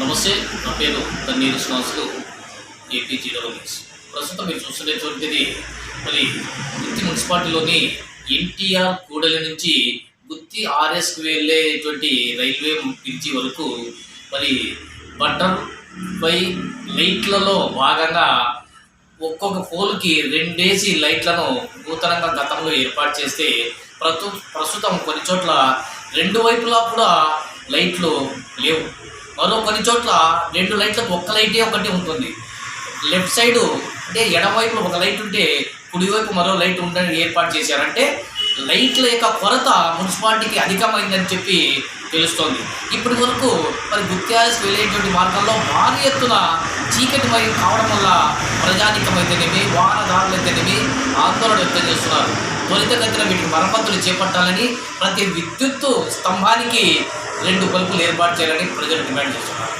నమస్తే నా పేరు తన్నీరు శ్వాసులు ఏపీ జీరో న్యూస్. ప్రస్తుతం మీరు చూస్తున్నటువంటిది మరి గుత్తి మున్సిపాలిటీలోని ఎన్టీఆర్ కూడలి నుంచి గుత్తి ఆర్ఎస్కి వెళ్ళేటువంటి రైల్వే బ్రిడ్జి వరకు మరి బటర్ బై లైట్లలో భాగంగా ఒక్కొక్క పోల్కి రెండేసి లైట్లను నూతనంగా గతంలో ఏర్పాటు చేస్తే ప్రతు ప్రస్తుతం కొన్ని చోట్ల రెండు వైపులా కూడా లైట్లు లేవు. మరో కొన్ని చోట్ల రెండు లైట్లకు ఒక్క లైటే ఒకటి ఉంటుంది. లెఫ్ట్ సైడు అంటే ఎడమవైపు ఒక లైట్ ఉంటే కుడివైపు మరో లైట్ ఉండని ఏర్పాటు చేశారంటే లైట్ల యొక్క కొరత మున్సిపాలిటీకి అధికమైందని చెప్పి తెలుస్తోంది. ఇప్పటి వరకు మరి గుత్యాస్ వెళ్ళేటువంటి మార్గంలో భారీ ఎత్తున చీకటి మరియు కావడం వల్ల ప్రజానికమైతేనేమి వాహనదారులైతేనేమి ఆందోళన వ్యక్తం చేస్తున్నారు. త్వరితగతిన వీటిని మరమ్మతులు చేపట్టాలని ప్రతి విద్యుత్ స్తంభానికి రెండు బల్బులు ఏర్పాటు చేయాలని ప్రజలు డిమాండ్ చేస్తున్నారు.